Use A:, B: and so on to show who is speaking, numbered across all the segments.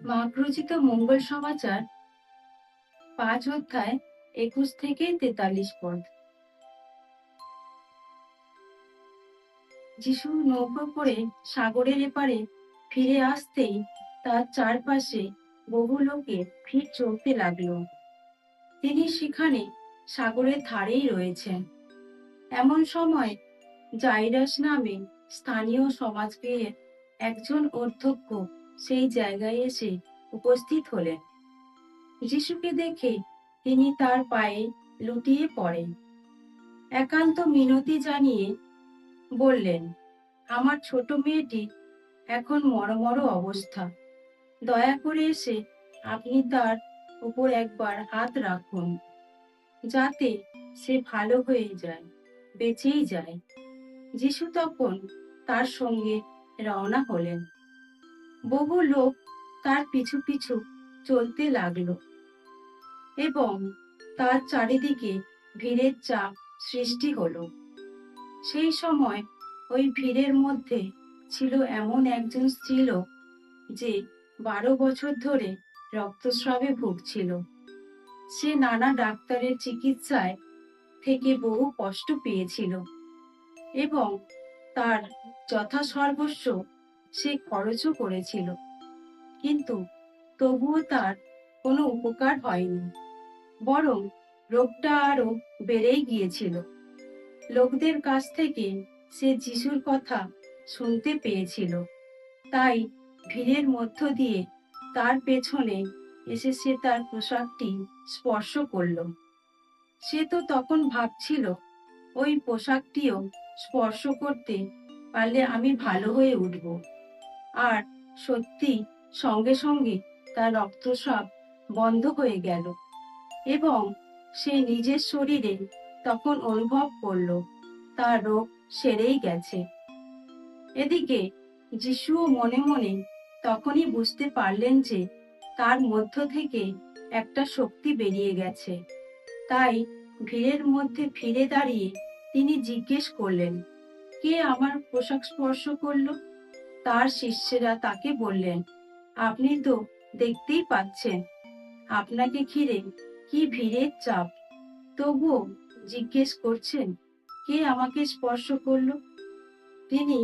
A: মাকরুচিত মঙ্গল সমাচার, পাঁচ অধ্যায়, একুশ থেকে তেতাল্লিশ পদ। যিশু নৌকো করে সাগরের এপারে ফিরে আসতেই তার চারপাশে বহু লোকের ভিড় চলতে লাগল। তিনি সেখানে সাগরের ধারেই রয়েছেন। এমন সময় জাইরাস নামে স্থানীয় সমাজকে একজন অধ্যক্ষ সেই জায়গায় এসে উপস্থিত হলেন। যিশুকে দেখে তিনি তার পায়ে লুটিয়ে পড়েন। একান্ত মিনতি জানিয়ে বললেন, আমার ছোট মেয়েটি এখন মরমর অবস্থা। দয়া করে এসে আপনি তার উপর একবার হাত রাখুন, যাতে সে ভালো হয়ে যায়, বেঁচেই যায়। যিশু তখন তার সঙ্গে রওনা হলেন। বহু লোক তার পিছু পিছু চলতে লাগল এবং তার চারিদিকে ভিড়ের চাপ সৃষ্টি হলো। সেই সময় ওই ভিড়ের মধ্যে ছিল এমন একজন স্ত্রীলোক যে বারো বছর ধরে রক্তস্রাবে ভুগছিল। সে নানা ডাক্তারের চিকিৎসায় থেকে বহু কষ্ট পেয়েছিল এবং তার যথাসর্বস্ব সে খরচও করেছিল। কিন্তু তবুও তার কোনো উপকার হয়নি। বরং রোগটা আরও বেড়েই গিয়েছিল। লোকদের কাছ থেকে সে যিশুর কথা শুনতে পেয়েছিল। তাই ভিড়ের মধ্য দিয়ে তার পেছনে এসে সে তার পোশাকটি স্পর্শ করল। সে তো তখন ভাবছিল, ওই পোশাকটিও স্পর্শ করতে পারলে আমি ভালো হয়ে উঠব। আর সত্যি সঙ্গে সঙ্গে তার রক্তস্রাব বন্ধ হয়ে গেল এবং সে নিজের শরীরে তখন অনুভব করল, তার রোগ সেরেই গেছে। এদিকে যিশুও মনে মনে তখনই বুঝতে পারলেন যে তার মধ্য থেকে একটা শক্তি বেরিয়ে গেছে। তাই ভিড়ের মধ্যে ফিরে দাঁড়িয়ে তিনি জিজ্ঞেস করলেন, কে আমার পোশাক স্পর্শ করল? তার শিষ্যেরা তাকে বললেন, আপনি তো দেখতেই পাচ্ছেন, আপনাকে ঘিরে কি ভিড়ের চাপ। তবুও জিজ্ঞেস করছেন, কে আমাকে স্পর্শ করল? তিনি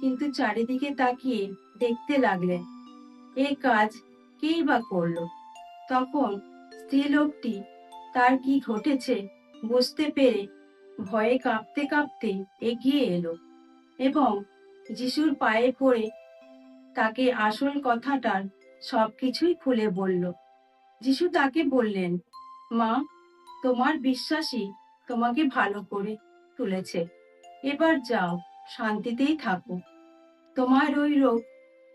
A: কিন্তু চারিদিকে তাকিয়ে দেখতে লাগলেন, এ কাজ কেই বা করল? তখন স্ত্রীলোকটি, তার কি ঘটেছে? বুঝতে পেরে ভয়ে কাঁপতে কাঁপতে এগিয়ে এলো এবং যিশুর পায়ে পড়ে তাকে আসল কথাটার সবকিছুই খুলে বলল। যিশু তাকে বললেন, মা, তোমার বিশ্বাসই তোমাকে ভালো করে তুলেছে। এবার যাও, শান্তিতেই থাকো। তোমার ওই রোগ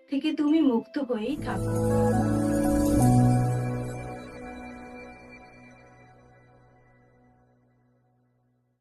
A: থেকে তুমি মুক্ত হয়েই থাকো।